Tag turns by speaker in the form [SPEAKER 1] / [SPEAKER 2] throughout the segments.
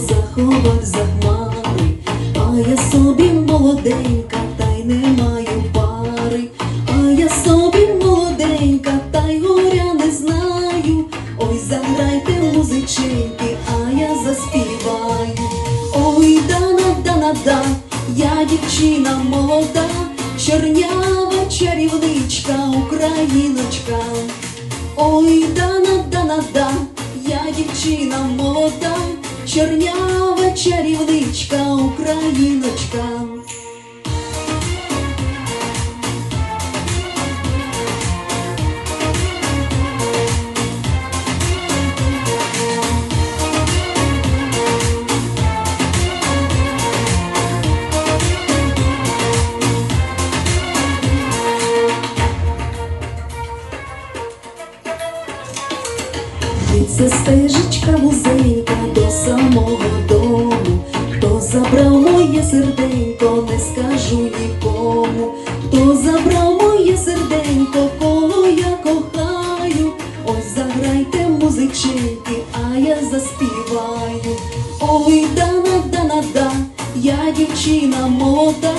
[SPEAKER 1] заховав за хмари, а я собі молоденька, та й не маю пари, а я собі молоденька, та й горя не знаю. Ой, заграйте музиченьки, а я заспіваю. Ой, дана, дана, да, я дівчина молода, чорнява чарівничка, україночка. Ой, дана, дана, да, я дівчина молода, чорнява чарівничка, україночка. Це стежечка вузенька до самого дому. Хто забрав моє серденько, не скажу нікому. Хто забрав моє серденько, кого я кохаю. Ось заграйте музиченьки, а я заспіваю. Ой, дана, дана, да, я дівчина молода,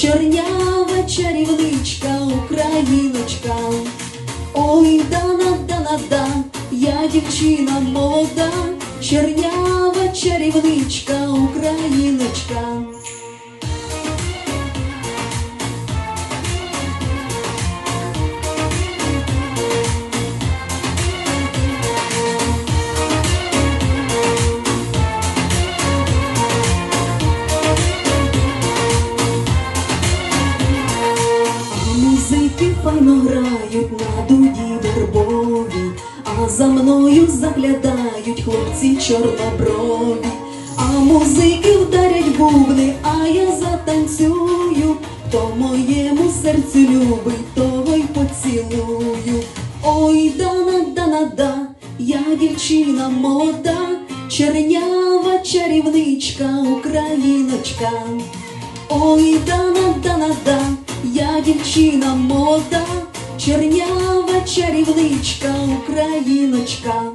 [SPEAKER 1] чорнява чарівничка, україночка. Ой, дана, дана, да, я дівчина молода, чернява чарівничка, україночка. Музики файно грають на за мною заглядають хлопці чорноброві, а музики вдарять бубни, а я затанцюю, хто моєму серцю любить, того й поцілую. Ой, дана, дана, да, я дівчина молода, чернява чарівничка, україночка. Ой, дана, дана, да, я дівчина молода, чорнява чарівничка, україночка.